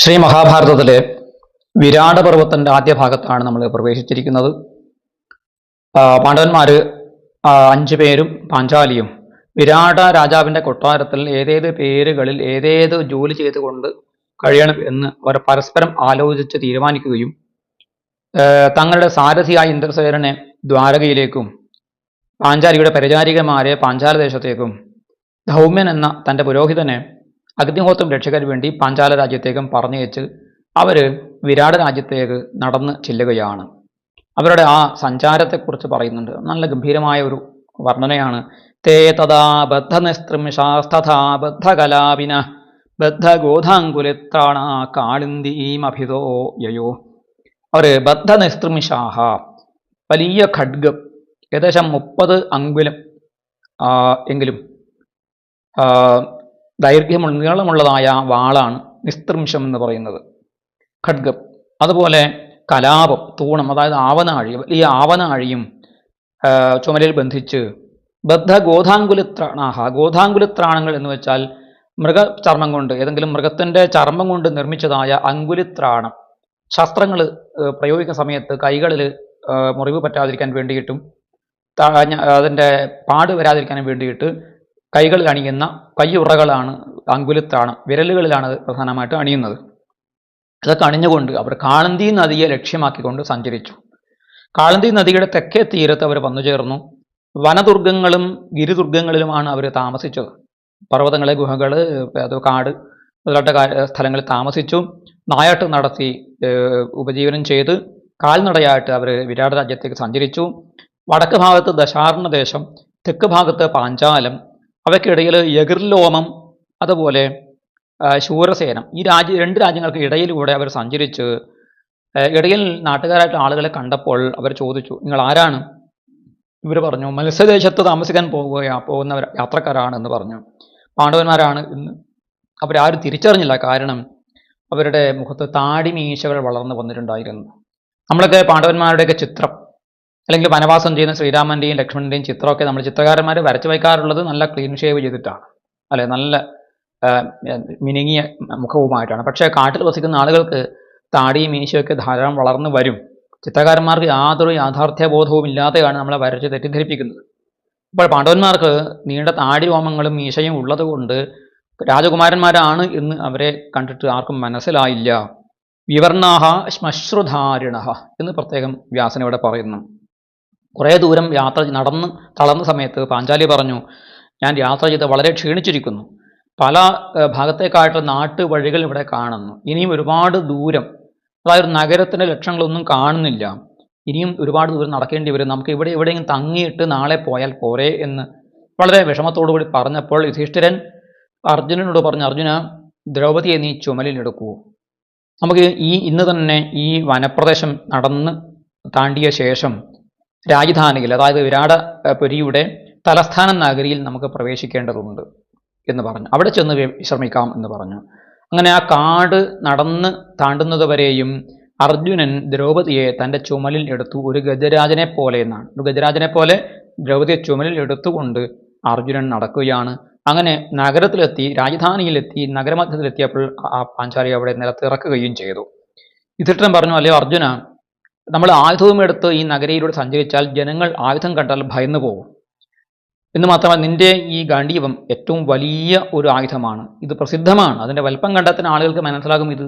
ശ്രീ മഹാഭാരതത്തിലെ വിരാട പർവത്തിന്റെ ആദ്യ ഭാഗത്താണ് നമ്മൾ പ്രവേശിച്ചിരിക്കുന്നത്. പാണ്ഡവന്മാർ അഞ്ചു പേരും പാഞ്ചാലിയും വിരാട രാജാവിന്റെ കൊട്ടാരത്തിൽ ഏതേത് പേരുകളിൽ ഏതേത് ജോലി ചെയ്തുകൊണ്ട് കഴിയണം എന്ന് അവർ പരസ്പരം ആലോചിച്ച് തീരുമാനിക്കുകയും തങ്ങളുടെ സാരഥിയായ ഇന്ദ്രസേനനെ ദ്വാരകയിലേക്കും പാഞ്ചാലിയുടെ പരിചാരികമാരെ പാഞ്ചാല ദേശത്തേക്കും ധൗമ്യൻ എന്ന തന്റെ പുരോഹിതനെ അഗ്നിഹോത്രം രക്ഷകർ വേണ്ടി പാഞ്ചാല രാജ്യത്തേക്കും പറഞ്ഞയച്ച് അവർ വിരാട രാജ്യത്തേക്ക് നടന്ന് ചെല്ലുകയാണ്. അവരുടെ ആ സഞ്ചാരത്തെക്കുറിച്ച് പറയുന്നുണ്ട്. നല്ല ഗംഭീരമായ ഒരു വർണനയാണ്. തേ തഥാ ബദ്ധനിസ്തൃമിഷാസ്തഥാ ബദ്ധകലാപിന ബദ്ധഗോധാങ്കുലിത്രാണ കാളിന്ദീമഭിതോ യയോ. അവർ ബദ്ധനിസ്തൃമിഷാഹ വലിയ ഖഡ്ഗം ഏകദേശം മുപ്പത് അങ്കുലം എങ്കിലും ദൈർഘ്യമുള്ള നീളമുള്ളതായ വാളാണ് നിസ്തൃംശം എന്ന് പറയുന്നത്. ഖഡ്ഗം അതുപോലെ കലാപം തൂണം അതായത് ആവനാഴി വലിയ ആവനാഴിയും ചുമലിൽ ബന്ധിച്ച് ബദ്ധ ഗോധാങ്കുലിത്രാണാഹ. ഗോധാങ്കുലിത്രാണങ്ങൾ എന്ന് വെച്ചാൽ മൃഗചർമ്മം കൊണ്ട് ഏതെങ്കിലും മൃഗത്തിന്റെ ചർമ്മം കൊണ്ട് നിർമ്മിച്ചതായ അങ്കുലിത്രാണം. ശസ്ത്രങ്ങൾ പ്രയോഗിക്കുന്ന സമയത്ത് കൈകളിൽ മുറിവ് പറ്റാതിരിക്കാൻ വേണ്ടിയിട്ടും അതിന്റെ പാട് വരാതിരിക്കാൻ വേണ്ടിയിട്ട് കൈകളിൽ അണിയുന്ന കയ്യുറകളാണ് അങ്കുലത്താണ് വിരലുകളിലാണ് പ്രധാനമായിട്ട് അണിയുന്നത്. ഇതൊക്കെ അണിഞ്ഞുകൊണ്ട് അവർ കാളന്തി നദിയെ ലക്ഷ്യമാക്കിക്കൊണ്ട് സഞ്ചരിച്ചു. കാളന്തി നദിയുടെ തെക്കേ തീരത്ത് അവർ വന്നു ചേർന്നു. വനദുർഗങ്ങളും ഗിരിദുർഗങ്ങളിലുമാണ് അവർ താമസിച്ചത്. പർവതങ്ങളെ ഗുഹകൾ അത് കാട് മുതലായിട്ട് കാ- സ്ഥലങ്ങളിൽ താമസിച്ചു. നായാട്ട് നടത്തി ഉപജീവനം ചെയ്ത് കാൽനടയായിട്ട് അവർ വിരാട് രാജ്യത്തേക്ക് സഞ്ചരിച്ചു. വടക്ക് ഭാഗത്ത് ദശാർണദേശം തെക്ക് ഭാഗത്ത് പാഞ്ചാലം അവയ്ക്കിടയിൽ യകിർലോമം അതുപോലെ ശൂരസേനം ഈ രാജ്യ രണ്ട് രാജ്യങ്ങൾക്ക് ഇടയിലൂടെ അവർ സഞ്ചരിച്ച് ഇടയിൽ നാട്ടുകാരായിട്ട് ആളുകളെ കണ്ടപ്പോൾ അവർ ചോദിച്ചു നിങ്ങൾ ആരാണ്? ഇവർ പറഞ്ഞു മത്സ്യദേശത്ത് താമസിക്കാൻ പോവുക പോകുന്നവർ യാത്രക്കാരാണ് എന്ന് പറഞ്ഞു. പാണ്ഡവന്മാരാണ് എന്ന് അവരാരും തിരിച്ചറിഞ്ഞില്ല കാരണം അവരുടെ മുഖത്ത് താടി മീശകൾ വളർന്നു വന്നിട്ടുണ്ടായിരുന്നു. നമ്മളൊക്കെ പാണ്ഡവന്മാരുടെയൊക്കെ ചിത്രം അല്ലെങ്കിൽ വനവാസം ചെയ്യുന്ന ശ്രീരാമന്റെയും ലക്ഷ്മണന്റെയും ചിത്രമൊക്കെ നമ്മൾ ചിത്രകാരന്മാർ വരച്ചു വയ്ക്കാറുള്ളത് നല്ല ക്ലീൻ ഷേവ് ചെയ്തിട്ടാണ്. അല്ലെ നല്ല മിനുങ്ങിയ മുഖവുമായിട്ടാണ്. പക്ഷേ കാട്ടിൽ വസിക്കുന്ന ആളുകൾക്ക് താടിയും മീശയൊക്കെ ധാരാളം വളർന്നു വരും. ചിത്രകാരന്മാർക്ക് യാതൊരു യാഥാർത്ഥ്യബോധവും ഇല്ലാതെയാണ് നമ്മളെ വരച്ച് തെറ്റിദ്ധരിപ്പിക്കുന്നത്. അപ്പോൾ പാണ്ഡവന്മാർക്ക് നീണ്ട താടി രോമങ്ങളും മീശയും ഉള്ളതുകൊണ്ട് രാജകുമാരന്മാരാണ് എന്ന് അവരെ കണ്ടിട്ട് ആർക്കും മനസ്സിലായില്ല. വിവർണാഹ ശ്മശ്രുധാരിണ എന്ന് പ്രത്യേകം വ്യാസൻ ഇവിടെ പറയുന്നു. കുറേ ദൂരം യാത്ര നടന്ന് തളർന്ന സമയത്ത് പാഞ്ചാലി പറഞ്ഞു ഞാൻ യാത്ര ചെയ്ത് വളരെ ക്ഷീണിച്ചിരിക്കുന്നു. പല ഭാഗത്തേക്കായിട്ട് നാട്ടു വഴികൾ ഇവിടെ കാണുന്നു. ഇനിയും ഒരുപാട് ദൂരം അതായത് നഗരത്തിന്റെ ലക്ഷണങ്ങളൊന്നും കാണുന്നില്ല. ഇനിയും ഒരുപാട് ദൂരം നടക്കേണ്ടി വരും. നമുക്ക് ഇവിടെ എവിടെയെങ്കിലും തങ്ങിയിട്ട് നാളെ പോയാൽ പോരെ എന്ന് വളരെ വിഷമത്തോടു കൂടി പറഞ്ഞപ്പോൾ യുധിഷ്ഠിരൻ അർജുനനോട് പറഞ്ഞു അർജുന ദ്രൗപതിയെ നീ ചുമലിലെടുക്കൂ നമുക്ക് ഈ ഇന്ന് തന്നെ ഈ വനപ്രദേശം നടന്ന് താണ്ടിയ ശേഷം രാജധാനിയിൽ അതായത് വിരാട പുരിയുടെ തലസ്ഥാന നഗരിയിൽ നമുക്ക് പ്രവേശിക്കേണ്ടതുണ്ട് എന്ന് പറഞ്ഞു. അവിടെ ചെന്ന് വിശ്രമിക്കാം എന്ന് പറഞ്ഞു. അങ്ങനെ ആ കാട് നടന്ന് താണ്ടുന്നത് വരെയും അർജുനൻ ദ്രൗപതിയെ തന്റെ ചുമലിൽ എടുത്തു. ഒരു ഗജരാജനെ പോലെ എന്നാണ്. ഒരു ഗജരാജനെ പോലെ ദ്രൗപതിയെ ചുമലിൽ എടുത്തുകൊണ്ട് അർജുനൻ നടക്കുകയാണ്. അങ്ങനെ നഗരത്തിലെത്തി രാജധാനിയിലെത്തി നഗരമധ്യത്തിലെത്തിയപ്പോൾ ആ പാഞ്ചാലി അവിടെ നിലത്തിറക്കുകയും ചെയ്തു. യുധിഷ്ഠിരൻ പറഞ്ഞു അല്ലയോ അർജുന നമ്മൾ ആയുധവും എടുത്ത് ഈ നഗരയിലൂടെ സഞ്ചരിച്ചാൽ ജനങ്ങൾ ആയുധം കണ്ടാൽ ഭയന്നു പോകും. എന്ന് മാത്രമല്ല നിന്റെ ഈ ഗാണ്ഡീവം ഏറ്റവും വലിയ ഒരു ആയുധമാണ്. ഇത് പ്രസിദ്ധമാണ്. അതിന്റെ വലിപ്പം കണ്ടെത്തുന്ന ആളുകൾക്ക് മനസ്സിലാകും ഇത്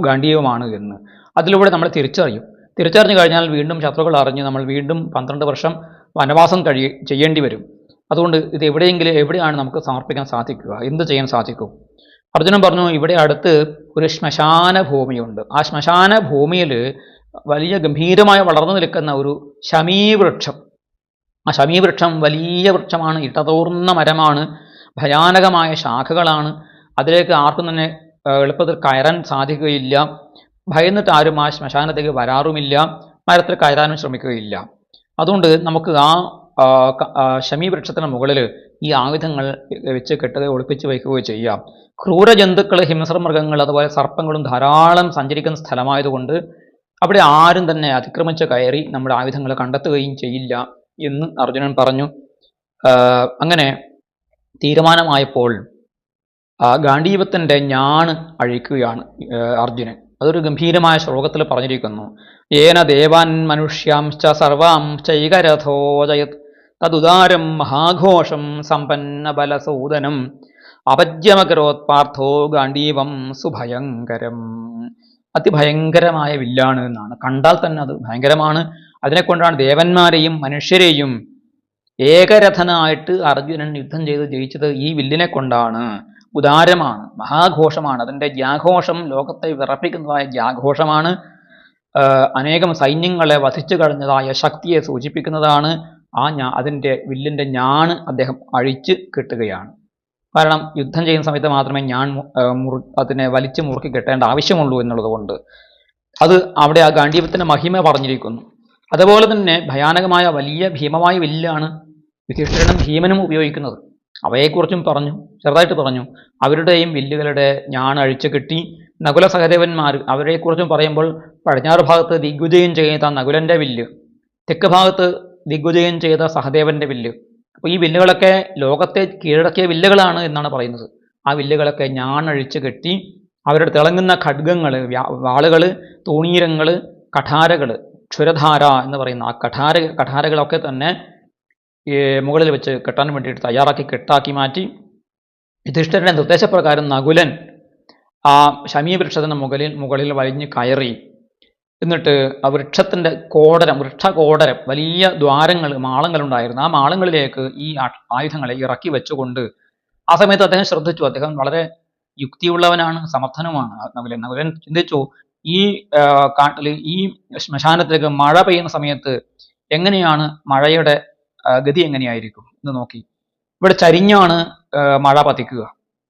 ഗാന്ഡീപമാണ് എന്ന്. അതിലൂടെ നമ്മൾ തിരിച്ചറിയും. തിരിച്ചറിഞ്ഞു കഴിഞ്ഞാൽ വീണ്ടും ശത്രുക്കൾ അറിഞ്ഞ് നമ്മൾ വീണ്ടും പന്ത്രണ്ട് വർഷം വനവാസം കഴി ചെയ്യേണ്ടി വരും. അതുകൊണ്ട് ഇത് എവിടെയെങ്കിലും എവിടെയാണ് നമുക്ക് സമർപ്പിക്കാൻ സാധിക്കുക? എന്ത് ചെയ്യാൻ സാധിക്കും? അർജുനൻ പറഞ്ഞു ഇവിടെ അടുത്ത് ഒരു ശ്മശാന ഭൂമിയുണ്ട് ആ ശ്മശാന ഭൂമിയിൽ വലിയ ഗംഭീരമായ വളർന്നു നിൽക്കുന്ന ഒരു ശമീവൃക്ഷം. ആ ശമീവൃക്ഷം വലിയ വൃക്ഷമാണ് ഇടതൂർന്ന മരമാണ് ഭയാനകമായ ശാഖകളാണ്. അതിലേക്ക് ആർക്കും തന്നെ എളുപ്പത്തിൽ കയറാൻ സാധിക്കുകയില്ല. ഭയന്നിട്ട് ആരും ആ ശ്മശാനത്തേക്ക് വരാറുമില്ല. മരത്തിൽ കയറാനും ശ്രമിക്കുകയില്ല. അതുകൊണ്ട് നമുക്ക് ആ ശമീവൃക്ഷത്തിന് മുകളിൽ ഈ ആയുധങ്ങൾ വെച്ച് കെട്ടുകയോ ഒളിപ്പിച്ച് വയ്ക്കുകയോ ചെയ്യാം. ക്രൂരജന്തുക്കൾ ഹിംസ്ര മൃഗങ്ങൾ അതുപോലെ സർപ്പങ്ങളും ധാരാളം സഞ്ചരിക്കുന്ന സ്ഥലമായതുകൊണ്ട് അവിടെ ആരും തന്നെ അതിക്രമിച്ച് കയറി നമ്മുടെ ആയുധങ്ങൾ കണ്ടെത്തുകയും ചെയ്യില്ല എന്ന് അർജുനൻ പറഞ്ഞു. അങ്ങനെ തീരുമാനമായപ്പോൾ ആ ഗാന്ധീവത്തിന്റെ ഞാണ് അഴിക്കുകയാണ് അർജുനൻ. അതൊരു ഗംഭീരമായ ശ്ലോകത്തിൽ പറഞ്ഞിരിക്കുന്നു. ഏന ദേവാൻ മനുഷ്യാംശ്ച സർവാം ചൈകരഥോജയത് തതുദാരം മഹാഘോഷം സമ്പന്ന ബലസൂദനം അപജ്യമകരോത്പാർത്ഥോ ഗാന്ധീപം സുഭയങ്കരം. അതിഭയങ്കരമായ വില്ലാണ് എന്നാണ്. കണ്ടാൽ തന്നെ അത് ഭയങ്കരമാണ്. അതിനെക്കൊണ്ടാണ് ദേവന്മാരെയും മനുഷ്യരെയും ഏകരഥനായിട്ട് അർജുനൻ യുദ്ധം ചെയ്ത് ജയിച്ചത് ഈ വില്ലിനെ കൊണ്ടാണ് ഉദാരമാണ് മഹാഘോഷമാണ്. അതിന്റെ ജാഘോഷം ലോകത്തെ വിറപ്പിക്കുന്നതായ ജാഘോഷമാണ് അനേകം സൈന്യങ്ങളെ വധിച്ചു കളഞ്ഞതായ ശക്തിയെ സൂചിപ്പിക്കുന്നതാണ് ആ ഞാ അതിന്റെ വില്ലിന്റെ ഞാണ് അദ്ദേഹം അഴിച്ച് കിട്ടുകയാണ്. കാരണം യുദ്ധം ചെയ്യുന്ന സമയത്ത് മാത്രമേ ഞാൻ മുറു അതിനെ വലിച്ചു മുറുക്കി കെട്ടേണ്ട ആവശ്യമുള്ളൂ എന്നുള്ളത് കൊണ്ട് അത് അവിടെ ആ ഗാന്ധീപത്തിന്റെ മഹിമ പറഞ്ഞിരിക്കുന്നു. അതുപോലെ തന്നെ ഭയാനകമായ വലിയ ഭീമമായ വില്ലാണ് യുധിഷ്ഠിരനും ഭീമനും ഉപയോഗിക്കുന്നത്. അവയെക്കുറിച്ചും പറഞ്ഞു ചെറുതായിട്ട് പറഞ്ഞു. അവരുടെയും വില്ലുകളുടെ ഞാൻ അഴിച്ചു കെട്ടി നകുല സഹദേവന്മാർ അവരെക്കുറിച്ചും പറയുമ്പോൾ പടിഞ്ഞാറ് ഭാഗത്ത് ദിഗ്വിജയം ചെയ്ത നകുലന്റെ വില്ല് തെക്ക് ഭാഗത്ത് ദിഗ്വിജയം ചെയ്ത സഹദേവന്റെ വില്ല് അപ്പോൾ ഈ വില്ലുകളൊക്കെ ലോകത്തെ കീഴടക്കിയ വില്ലുകളാണ് എന്നാണ് പറയുന്നത്. ആ വില്ലുകളൊക്കെ ഞാനഴിച്ച് കെട്ടി അവരുടെ തിളങ്ങുന്ന ഖഡ്ഗങ്ങൾ വാളുകൾ തൂണീരങ്ങൾ കഠാരകൾ ക്ഷുരധാര എന്ന് പറയുന്ന ആ കഠാര കഠാരകളൊക്കെ തന്നെ മുകളിൽ വെച്ച് കെട്ടാൻ വേണ്ടിയിട്ട് തയ്യാറാക്കി കെട്ടാക്കി മാറ്റി യുധിഷ്ഠരുടെ നിർദ്ദേശപ്രകാരം നകുലൻ ആ ശമീവൃക്ഷത്തിന് മുകളിൽ മുകളിൽ വലിഞ്ഞ് കയറി എന്നിട്ട് ആ വൃക്ഷത്തിന്റെ കോടരം വൃക്ഷകോടരം വലിയ ദ്വാരങ്ങൾ മാളങ്ങളുണ്ടായിരുന്നു. ആ മാളങ്ങളിലേക്ക് ഈ ആയുധങ്ങളെ ഇറക്കി വെച്ചുകൊണ്ട് ആ സമയത്ത് അദ്ദേഹം ശ്രദ്ധിച്ചു. അദ്ദേഹം വളരെ യുക്തിയുള്ളവനാണ് സമർത്ഥനുമാണ്. നകുലൻ നകുലൻ ചിന്തിച്ചു ഈ കാട്ടിൽ ഈ ശ്മശാനത്തിലേക്ക് മഴ പെയ്യുന്ന സമയത്ത് എങ്ങനെയാണ് മഴയുടെ ഗതി എങ്ങനെയായിരിക്കും എന്ന് നോക്കി. ഇവിടെ ചരിഞ്ഞാണ് മഴ പതിക്കുക.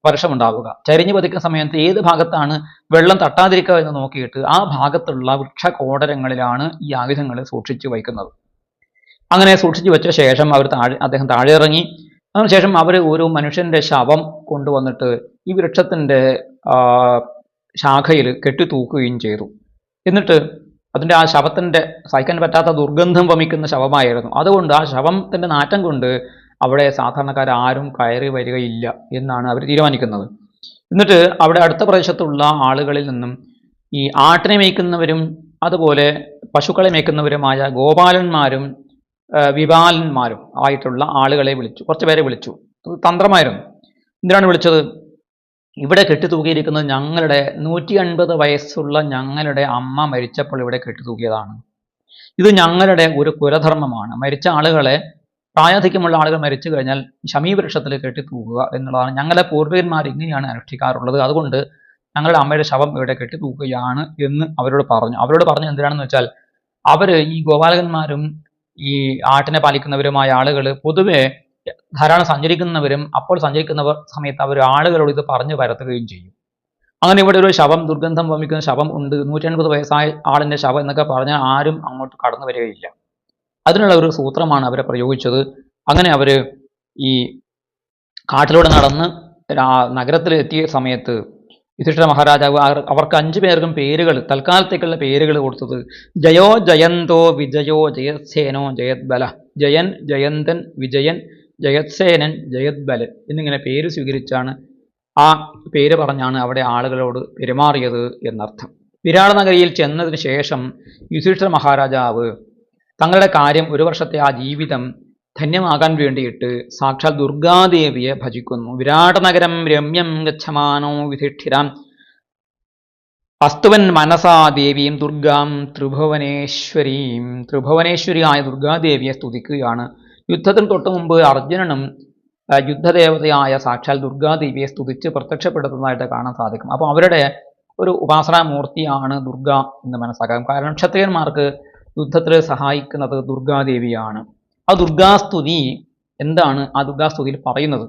വർഷമുണ്ടാവുക ചരിഞ്ഞു പതിക്കുന്ന സമയത്ത് ഏത് ഭാഗത്താണ് വെള്ളം തട്ടാതിരിക്കുക എന്ന് നോക്കിയിട്ട് ആ ഭാഗത്തുള്ള വൃക്ഷകോടരങ്ങളിലാണ് ഈ ആയുധങ്ങൾ സൂക്ഷിച്ചു വയ്ക്കുന്നത്. അങ്ങനെ സൂക്ഷിച്ചു വെച്ച ശേഷം അവർ താഴെ അദ്ദേഹം താഴെ ഇറങ്ങി അതിനുശേഷം അവർ ഒരു മനുഷ്യന്റെ ശവം കൊണ്ടുവന്നിട്ട് ഈ വൃക്ഷത്തിന്റെ ശാഖയിൽ കെട്ടിത്തൂക്കുകയും ചെയ്തു. എന്നിട്ട് അതിന്റെ ആ ശവത്തിന്റെ സഹിക്കാൻ പറ്റാത്ത ദുർഗന്ധം വമിക്കുന്ന ശവമായിരുന്നു. അതുകൊണ്ട് ആ ശവത്തിന്റെ നാറ്റം കൊണ്ട് അവിടെ സാധാരണക്കാർ ആരും കയറി വരികയില്ല എന്നാണ് അവർ തീരുമാനിക്കുന്നത്. എന്നിട്ട് അവിടെ അടുത്ത പ്രദേശത്തുള്ള ആളുകളിൽ നിന്നും ഈ ആട്ടിനെ മേയ്ക്കുന്നവരും അതുപോലെ പശുക്കളെ മേയ്ക്കുന്നവരുമായ ഗോപാലന്മാരും വിപാലന്മാരും ആയിട്ടുള്ള ആളുകളെ വിളിച്ചു കുറച്ച് പേരെ വിളിച്ചു. തന്ത്രമായിരുന്നു. എന്തിനാണ് വിളിച്ചത്? ഇവിടെ കെട്ടിത്തൂക്കിയിരിക്കുന്നത് ഞങ്ങളുടെ നൂറ്റി അൻപത് വയസ്സുള്ള ഞങ്ങളുടെ അമ്മ മരിച്ചപ്പോൾ ഇവിടെ കെട്ടിത്തൂക്കിയതാണ്. ഇത് ഞങ്ങളുടെ ഒരു കുലധർമ്മമാണ്. മരിച്ച ആളുകളെ പ്രായാധിക്യമുള്ള ആളുകൾ മരിച്ചു കഴിഞ്ഞാൽ ശമീവൃക്ഷത്തിൽ കെട്ടിത്തൂക്കുക എന്നുള്ളതാണ്. ഞങ്ങളെ പൂർവികന്മാർ ഇങ്ങനെയാണ് അനുഷ്ഠിക്കാറുള്ളത്. അതുകൊണ്ട് ഞങ്ങളുടെ അമ്മയുടെ ശവം ഇവിടെ കെട്ടി തൂക്കുകയാണ് എന്ന് അവരോട് പറഞ്ഞു. അവരോട് പറഞ്ഞു എന്തിനാണെന്ന് വെച്ചാൽ അവർ ഈ ഗോപാലകന്മാരും ഈ ആട്ടിനെ പാലിക്കുന്നവരുമായ ആളുകൾ പൊതുവെ ധാരാളം സഞ്ചരിക്കുന്നവരും അപ്പോൾ സഞ്ചരിക്കുന്നവർ സമയത്ത് അവർ ആളുകളോട് ഇത് പറഞ്ഞു പരത്തുകയും ചെയ്യും. അങ്ങനെ ഇവിടെ ഒരു ശവം ദുർഗന്ധം വമിക്കുന്ന ശവം ഉണ്ട്. നൂറ്റി എൺപത് വയസ്സായ ആളിന്റെ ശവം എന്നൊക്കെ പറഞ്ഞാൽ ആരും അങ്ങോട്ട് കടന്നു വരികയില്ല. അതിനുള്ള ഒരു സൂത്രമാണ് അവരെ പ്രയോഗിച്ചത്. അങ്ങനെ അവർ ഈ കാട്ടിലൂടെ നടന്ന് നഗരത്തിലെത്തിയ സമയത്ത് യുധിഷ്ഠിര മഹാരാജാവ് അവർക്ക് അഞ്ചു പേർക്കും പേരുകൾ തൽക്കാലത്തേക്കുള്ള പേരുകൾ കൊടുത്തത് ജയോ ജയന്തോ വിജയോ ജയത്സേനോ ജയത്ബല ജയൻ ജയന്തൻ വിജയൻ ജയത്സേനൻ ജയത്ബല എന്നിങ്ങനെ പേര് സ്വീകരിച്ചാണ് ആ പേര് പറഞ്ഞാണ് അവിടെ ആളുകളോട് പെരുമാറിയത് എന്നർത്ഥം. വിരാട നഗരിയിൽ ചെന്നതിന് ശേഷം യുധിഷ്ഠിര മഹാരാജാവ് തങ്ങളുടെ കാര്യം ഒരു വർഷത്തെ ആ ജീവിതം ധന്യമാകാൻ വേണ്ടിയിട്ട് സാക്ഷാൽ ദുർഗാദേവിയെ ഭജിക്കുന്നു. വിരാട നഗരം രമ്യം ഗച്ഛമാനോ വിധിഷ്ഠിരാം. അസ്തുവൻ മനസാ ദേവിയും ദുർഗാം ത്രിഭുവനേശ്വരിയും ത്രിഭുവനേശ്വരിയായ ദുർഗാദേവിയെ സ്തുതിക്കുകയാണ്. യുദ്ധത്തിന് തൊട്ടു മുമ്പ് അർജുനനും യുദ്ധദേവതയായ സാക്ഷാൽ ദുർഗാദേവിയെ സ്തുതിച്ച് പ്രത്യക്ഷപ്പെടുത്തുന്നതായിട്ട് കാണാൻ സാധിക്കും. അപ്പോൾ അവരുടെ ഒരു ഉപാസനാമൂർത്തിയാണ് ദുർഗ എന്ന് മനസ്സിലാക്കാം. കാരണം ക്ഷത്രിയന്മാർക്ക് യുദ്ധത്തിൽ സഹായിക്കുന്നത് ദുർഗാദേവിയാണ്. ആ ദുർഗാസ്തുതി എന്താണ്? ആ ദുർഗാസ്തുതിയിൽ പറയുന്നത്.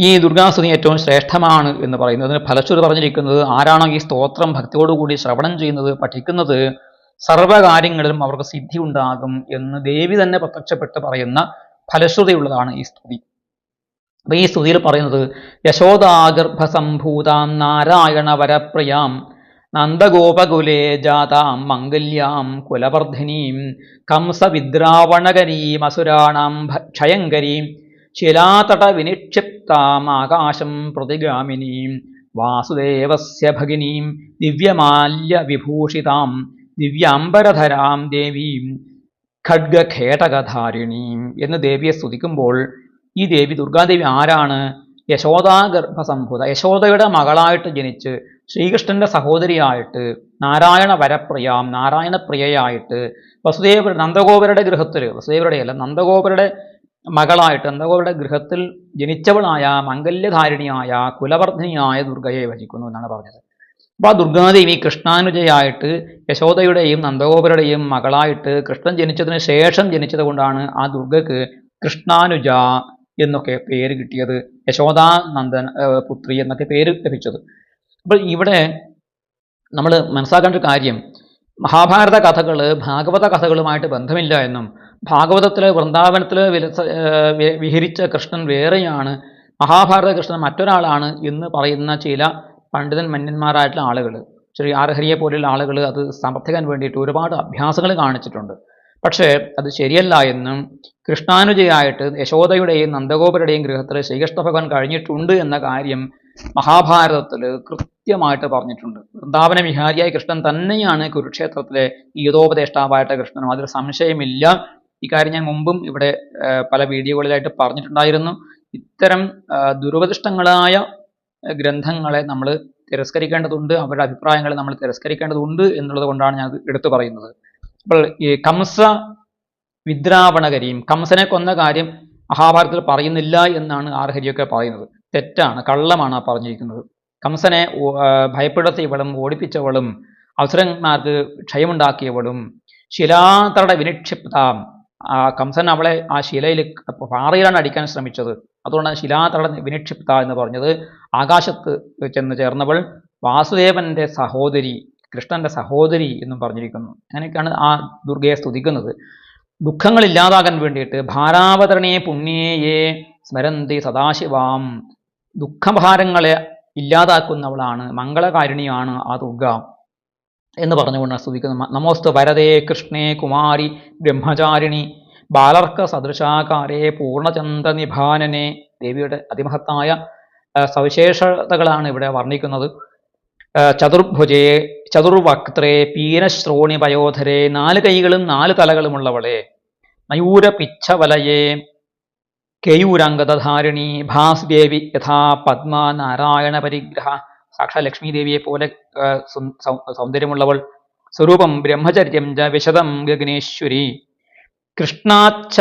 ഈ ദുർഗാസ്തുതി ഏറ്റവും ശ്രേഷ്ഠമാണ് എന്ന് പറയുന്നത്. അതിന് ഫലശ്രുതി പറഞ്ഞിരിക്കുന്നത് ആരാണോ ഈ സ്തോത്രം ഭക്തിയോടുകൂടി ശ്രവണം ചെയ്യുന്നത് പഠിക്കുന്നത് സർവകാര്യങ്ങളിലും അവർക്ക് സിദ്ധി ഉണ്ടാകും എന്ന് ദേവി തന്നെ പ്രത്യക്ഷപ്പെട്ട് പറയുന്ന ഫലശ്രുതിയുള്ളതാണ് ഈ സ്തുതി. അപ്പൊ ഈ സ്തുതിയിൽ പറയുന്നത് യശോദാഗർഭസംഭൂതാം നാരായണ വരപ്രിയാം നന്ദഗോപകുലേ ജാതാം മംഗല്യാം കുലവർദ്ധിനീം കംസവിദ്രാവണകരീം അസുരാണാം ഭ- ക്ഷയങ്കരീം ശിലാതട വിനിക്ഷിപ്താം ആകാശം പ്രതിഗാമിനീം വാസുദേവസ്യ ഭഗിനീം ദിവ്യമാല്യ വിഭൂഷിതാം ദിവ്യാംബരധരാം ദേവീം ഖഡ്ഗഖേടകധാരിണീം എന്ന് ദേവിയെ സ്തുതിക്കുമ്പോൾ ഈ ദേവി ദുർഗാദേവി ആരാണ്? യശോദാ ഗർഭസംഭൂത യശോദയുടെ മകളായിട്ട് ജനിച്ച് ശ്രീകൃഷ്ണന്റെ സഹോദരിയായിട്ട് നാരായണ വരപ്രിയാം നാരായണപ്രിയയായിട്ട് വസുദേവ നന്ദഗോപരുടെ ഗൃഹത്തിൽ വസുദേവരുടെ അല്ല നന്ദഗോപരുടെ മകളായിട്ട് നന്ദഗോപരുടെ ഗൃഹത്തിൽ ജനിച്ചവളായ മംഗല്യധാരിണിയായ കുലവർദ്ധിനിയായ ദുർഗയെ ഭജിക്കുന്നു എന്നാണ് പറഞ്ഞത്. അപ്പോൾ ആ ദുർഗാദേവി കൃഷ്ണാനുജയായിട്ട് യശോദയുടെയും നന്ദഗോപരുടെയും മകളായിട്ട് കൃഷ്ണൻ ജനിച്ചതിന് ശേഷം ജനിച്ചത് കൊണ്ടാണ് ആ ദുർഗക്ക് കൃഷ്ണാനുജ എന്നൊക്കെ പേര് കിട്ടിയത്. യശോദാ നന്ദൻ പുത്രി എന്നൊക്കെ പേര് ലഭിച്ചത്. അപ്പോൾ ഇവിടെ നമ്മൾ മനസ്സിലാക്കേണ്ട ഒരു കാര്യം. മഹാഭാരത കഥകൾ ഭാഗവത കഥകളുമായിട്ട് ബന്ധമില്ല എന്നും ഭാഗവതത്തിൽ വൃന്ദാവനത്തിൽ വിഹരിച്ച കൃഷ്ണൻ വേറെയാണ് മഹാഭാരത കൃഷ്ണൻ മറ്റൊരാളാണ് എന്ന് പറയുന്ന ചില പണ്ഡിതൻ മന്യന്മാരായിട്ടുള്ള ആളുകൾ ശ്രീ ആർഹരിയെ പോലെയുള്ള ആളുകൾ അത് സമർത്ഥിക്കാൻ വേണ്ടിയിട്ട് ഒരുപാട് അഭ്യാസങ്ങൾ കാണിച്ചിട്ടുണ്ട്. പക്ഷേ അത് ശരിയല്ല എന്നും കൃഷ്ണാനുജയായിട്ട് യശോദയുടെയും നന്ദഗോപരുടെയും ഗൃഹത്തിൽ ശ്രീകൃഷ്ണ ഭഗവാൻ കഴിഞ്ഞിട്ടുണ്ട് എന്ന കാര്യം മഹാഭാരതത്തിൽ കൃത്യമായിട്ട് പറഞ്ഞിട്ടുണ്ട്. വൃന്ദാവന വിഹാരിയായ കൃഷ്ണൻ തന്നെയാണ് കുരുക്ഷേത്രത്തിലെ ഗീതോപദേഷ്ടാവായിട്ട് കൃഷ്ണൻ അതിൽ സംശയമില്ല. ഇക്കാര്യം ഞാൻ മുമ്പും ഇവിടെ പല വീഡിയോകളിലായിട്ട് പറഞ്ഞിട്ടുണ്ടായിരുന്നു. ഇത്തരം ദുരുപദിഷ്ടങ്ങളായ ഗ്രന്ഥങ്ങളെ നമ്മൾ തിരസ്കരിക്കേണ്ടതുണ്ട്. അവരുടെ അഭിപ്രായങ്ങളെ നമ്മൾ തിരസ്കരിക്കേണ്ടതുണ്ട് എന്നുള്ളത് കൊണ്ടാണ് ഞാൻ എടുത്തു പറയുന്നത്. അപ്പോൾ ഈ കംസ വിദ്രാവണകരിയും കംസനെ കൊന്ന കാര്യം മഹാഭാരതത്തിൽ പറയുന്നില്ല എന്നാണ് ആർഹരിയൊക്കെ പറയുന്നത്. തെറ്റാണ് കള്ളമാണ് പറഞ്ഞിരിക്കുന്നത്. കംസനെ ഭയപ്പെടുത്തിയവളും ഓടിപ്പിച്ചവളും അവസരന്മാർക്ക് ക്ഷയമുണ്ടാക്കിയവളും ശിലാതട വിനിക്ഷിപ്ത. കംസൻ അവളെ ആ ശിലയിൽ പാറയിലാണ് അടിക്കാൻ ശ്രമിച്ചത്. അതുകൊണ്ടാണ് ശിലാതട വിനിക്ഷിപ്ത എന്ന് പറഞ്ഞത്. ആകാശത്ത് ചെന്ന് ചേർന്നവൾ വാസുദേവന്റെ സഹോദരി കൃഷ്ണന്റെ സഹോദരി എന്നും പറഞ്ഞിരിക്കുന്നു. അങ്ങനെയൊക്കെയാണ് ആ ദുർഗയെ സ്തുതിക്കുന്നത്. ദുഃഖങ്ങൾ ഇല്ലാതാകാൻ വേണ്ടിയിട്ട് ഭാരാവതരണേ പുണ്യേയേ സ്മരന്തി സദാശിവാം. ദുഃഖഭാരങ്ങളെ ഇല്ലാതാക്കുന്നവളാണ് മംഗളകാരിണിയാണ് ആ ദുർഗ എന്ന് പറഞ്ഞുകൊണ്ടാണ് സ്തുതിക്കുന്നത് നമോസ്തു വരദേ കൃഷ്ണേ കുമാരി ബ്രഹ്മചാരിണി ബാലർക്ക സദൃശാകാരേ പൂർണചന്ദ്ര നിഭാനനെ ദേവിയുടെ അതിമഹത്തായ സവിശേഷതകളാണ് ഇവിടെ വർണിക്കുന്നത്. ചതുർഭുജേ ചതുർവക്ത്രേ പീനശ്രോണി പയോധരേ നാല് കൈകളും നാല് തലകളുമുള്ളവളെ മയൂര പിച്ഛവലയേ കേയൂരാംഗതധാരിണി ഭാസ്ദേവി യഥാ പത്മ നാരായണ പരിഗ്രഹ സാക്ഷാ ലക്ഷ്മി ദേവിയെ പോലെ സൗന്ദര്യമുള്ളവൾ. സ്വരൂപം ബ്രഹ്മചര്യം ച വിശദം ഗഗനേശ്വരി. കൃഷ്ണാച്ഛ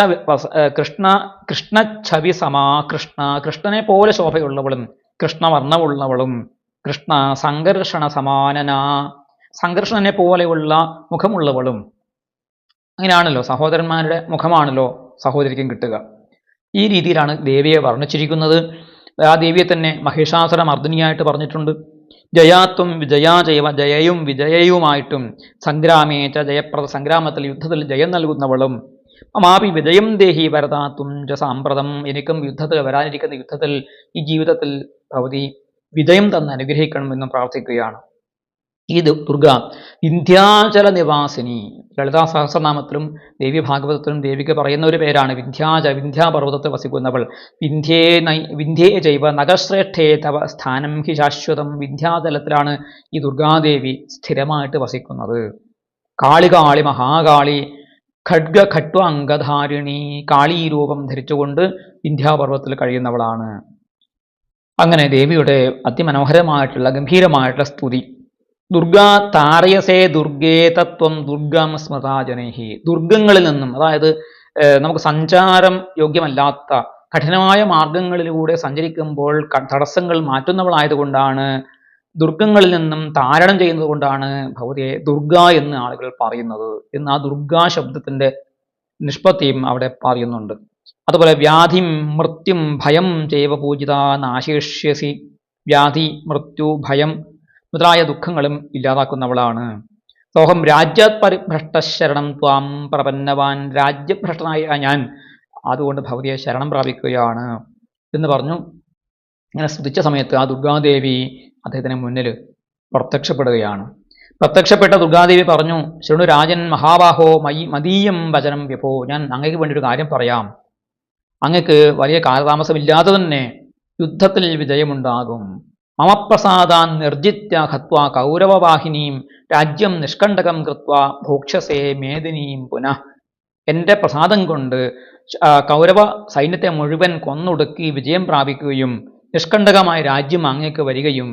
കൃഷ്ണ കൃഷ്ണച്ഛവി സമാ കൃഷ്ണ കൃഷ്ണനെ പോലെ ശോഭയുള്ളവളും കൃഷ്ണവർണമുള്ളവളും കൃഷ്ണ സംഘർഷണ സമാനന. സംഘർഷണനെ പോലെയുള്ള മുഖമുള്ളവളും. അങ്ങനെയാണല്ലോ സഹോദരന്മാരുടെ മുഖമാണല്ലോ സഹോദരിക്കും കിട്ടുക. ഈ രീതിയിലാണ് ദേവിയെ വർണിച്ചിരിക്കുന്നത്. ആ ദേവിയെ തന്നെ മഹിഷാസുര മർദ്ദിനിയായിട്ട് പറഞ്ഞിട്ടുണ്ട്. ജയാത്വം വിജയാ ജയവ ജയയും വിജയയുമായിട്ടും സംഗ്രാമേച്ച ജയപ്രദ സംഗ്രാമത്തിൽ യുദ്ധത്തിൽ ജയം നൽകുന്നവളും. മാപി വിജയം ദേഹി വരതാത്വം ച സാമ്പ്രതം എനിക്കും യുദ്ധത്തിൽ വരാനിരിക്കുന്ന യുദ്ധത്തിൽ ഈ ജീവിതത്തിൽ ഭവതി വിജയം തന്ന് അനുഗ്രഹിക്കണമെന്നും പ്രാർത്ഥിക്കുകയാണ്. ഈ ദുർഗ വിന്ധ്യാചല നിവാസിനി. ലളിതാ സഹസ്രനാമത്തിലും ദേവി ഭാഗവതത്തിലും ദേവിക്ക് പറയുന്ന ഒരു പേരാണ് വിന്ധ്യാച വിന്ധ്യാപർവതത്തിൽ വസിക്കുന്നവൾ. വിന്ധ്യേ വിന്ധ്യേ ജൈവ നഗശ്രേഷ്ഠേ തവ സ്ഥാനം ഹി ശാശ്വതം. വിന്ധ്യാചലത്തിലാണ് ഈ ദുർഗാദേവി സ്ഥിരമായിട്ട് വസിക്കുന്നത്. കാളികാളി മഹാകാളി ഖഡ്ഗ ഖട്വ അംഗധാരിണി കാളീ രൂപം ധരിച്ചുകൊണ്ട് വിന്ധ്യാപർവതത്തിൽ കഴിയുന്നവളാണ്. അങ്ങനെ ദേവിയുടെ അതിമനോഹരമായിട്ടുള്ള ഗംഭീരമായിട്ടുള്ള സ്തുതി. ദുർഗാ താരയസേ ദുർഗേ തത്വം ദുർഗം സ്മൃതാജനേഹി. ദുർഗങ്ങളിൽ നിന്നും അതായത് നമുക്ക് സഞ്ചാരം യോഗ്യമല്ലാത്ത കഠിനമായ മാർഗങ്ങളിലൂടെ സഞ്ചരിക്കുമ്പോൾ തടസ്സങ്ങൾ മാറ്റുന്നവളായതുകൊണ്ടാണ് ദുർഗങ്ങളിൽ നിന്നും താരണം ചെയ്യുന്നത് കൊണ്ടാണ് ഭഗവതിയെ ദുർഗ എന്ന് ആളുകൾ പറയുന്നത്. എന്ന് ആ ദുർഗാ ശബ്ദത്തിന്റെ നിഷ്പത്തിയും അവിടെ പറയുന്നുണ്ട്. അതുപോലെ വ്യാധിം മൃത്യും ഭയം ജൈവ പൂജിത നാശേഷ്യസി. വ്യാധി മൃത്യു ഭയം മുതലായ ദുഃഖങ്ങളും ഇല്ലാതാക്കുന്നവളാണ്. സോഹം രാജ്യാത് പരിഭ്രഷ്ടശരണം ത്വാം പ്രപന്നവാൻ രാജ്യഭ്രഷ്ടനായ ഞാൻ അതുകൊണ്ട് ഭഗവതിയെ ശരണം പ്രാപിക്കുകയാണ് എന്ന് പറഞ്ഞു. ഇങ്ങനെ സ്തുതിച്ച സമയത്ത് ആ ദുർഗാദേവി അദ്ദേഹത്തിന് മുന്നിൽ പ്രത്യക്ഷപ്പെടുകയാണ്. പ്രത്യക്ഷപ്പെട്ട ദുർഗാദേവി പറഞ്ഞു ശൃണു രാജൻ മഹാബാഹോ മയി മതീയം വചനം വ്യഭോ ഞാൻ അങ്ങേക്ക് വേണ്ടി ഒരു കാര്യം പറയാം. അങ്ങക്ക് വലിയ കാലതാമസമില്ലാതെ തന്നെ യുദ്ധത്തിൽ വിജയമുണ്ടാകും. മമ പ്രസാദാൻ നിർജിത്യ ഹത്വ കൗരവവാഹിനിയും രാജ്യം നിഷ്കണ്ടകം കൃത്വ ഭോക്ഷസേ മേദിനിയും പുനഃ. എന്റെ പ്രസാദം കൊണ്ട് കൗരവ സൈന്യത്തെ മുഴുവൻ കൊന്നൊടുക്കി വിജയം പ്രാപിക്കുകയും നിഷ്കണ്ടകമായ രാജ്യം അങ്ങേക്ക് വരികയും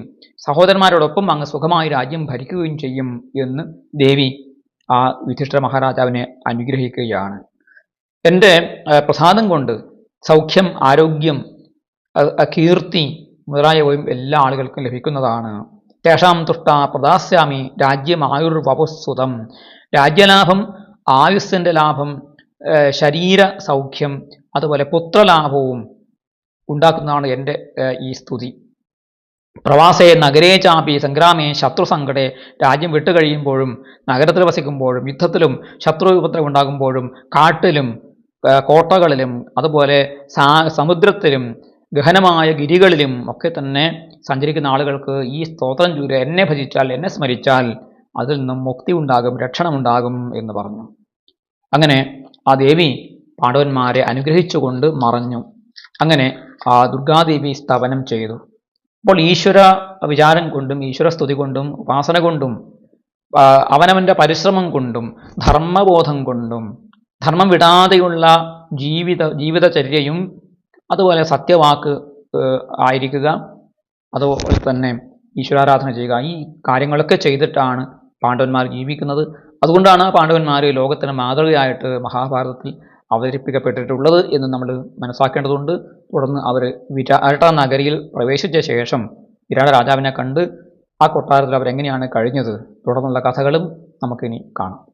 സഹോദരന്മാരോടൊപ്പം അങ്ങ് സുഖമായി രാജ്യം ഭരിക്കുകയും ചെയ്യും എന്ന് ദേവി ആ യുധിഷ്ഠിര മഹാരാജാവിനെ അനുഗ്രഹിക്കുകയാണ്. എന്റെ പ്രസാദം കൊണ്ട് സൗഖ്യം ആരോഗ്യം കീർത്തി മുതലായവയും എല്ലാ ആളുകൾക്കും ലഭിക്കുന്നതാണ്. തേഷാം തുഷ്ട പ്രദാസ്യാമി രാജ്യം ആയുർവപുസ്സുതം രാജ്യലാഭം ആയുസ്സിന്റെ ലാഭം ശരീര സൗഖ്യം അതുപോലെ പുത്രലാഭവും ഉണ്ടാക്കുന്നതാണ് എന്റെ ഈ സ്തുതി. പ്രവാസേ നഗരേ ചാപി സംഗ്രാമേ ശത്രു സങ്കടേ രാജ്യം വിട്ടുകഴിയുമ്പോഴും നഗരത്തിൽ വസിക്കുമ്പോഴും യുദ്ധത്തിലും ശത്രു ഉപദ്രവം ഉണ്ടാകുമ്പോഴും കാട്ടിലും കോട്ടകളിലും അതുപോലെ സമുദ്രത്തിലും ഗഹനമായ ഗിരികളിലും ഒക്കെ തന്നെ സഞ്ചരിക്കുന്ന ആളുകൾക്ക് ഈ സ്തോത്രം ചൂര എന്നെ ഭജിച്ചാൽ എന്നെ സ്മരിച്ചാൽ അതിൽ നിന്നും മുക്തി ഉണ്ടാകും രക്ഷണമുണ്ടാകും എന്ന് പറഞ്ഞു. അങ്ങനെ ആ ദേവി പാണ്ഡവന്മാരെ അനുഗ്രഹിച്ചുകൊണ്ട് മറഞ്ഞു. അങ്ങനെ ആ ദുർഗാദേവി സ്തവനം ചെയ്തു. അപ്പോൾ ഈശ്വര വിചാരം കൊണ്ടും ഈശ്വര സ്തുതി കൊണ്ടും ഉപാസന കൊണ്ടും അവനവന്റെ പരിശ്രമം കൊണ്ടും ധർമ്മബോധം കൊണ്ടും ധർമ്മം വിടാതെയുള്ള ജീവിത ജീവിതചര്യയും അതുപോലെ സത്യവാക്ക് ആയിരിക്കുക. അതുപോലെ തന്നെ ഈശ്വരാരാധന ചെയ്യുക. ഈ കാര്യങ്ങളൊക്കെ ചെയ്തിട്ടാണ് പാണ്ഡവന്മാർ ജീവിക്കുന്നത്. അതുകൊണ്ടാണ് പാണ്ഡവന്മാർ ലോകത്തിന് മാതൃകയായിട്ട് മഹാഭാരതത്തിൽ അവതരിപ്പിക്കപ്പെട്ടിട്ടുള്ളത് എന്ന് നമ്മൾ മനസ്സിലാക്കേണ്ടതുണ്ട്. തുടർന്ന് അവർ വിരാട നഗരിയിൽ പ്രവേശിച്ച ശേഷം വിരാട രാജാവിനെ കണ്ട് ആ കൊട്ടാരത്തിൽ അവരെങ്ങനെയാണ് കഴിഞ്ഞത്? തുടർന്നുള്ള കഥകളും നമുക്കിനി കാണാം.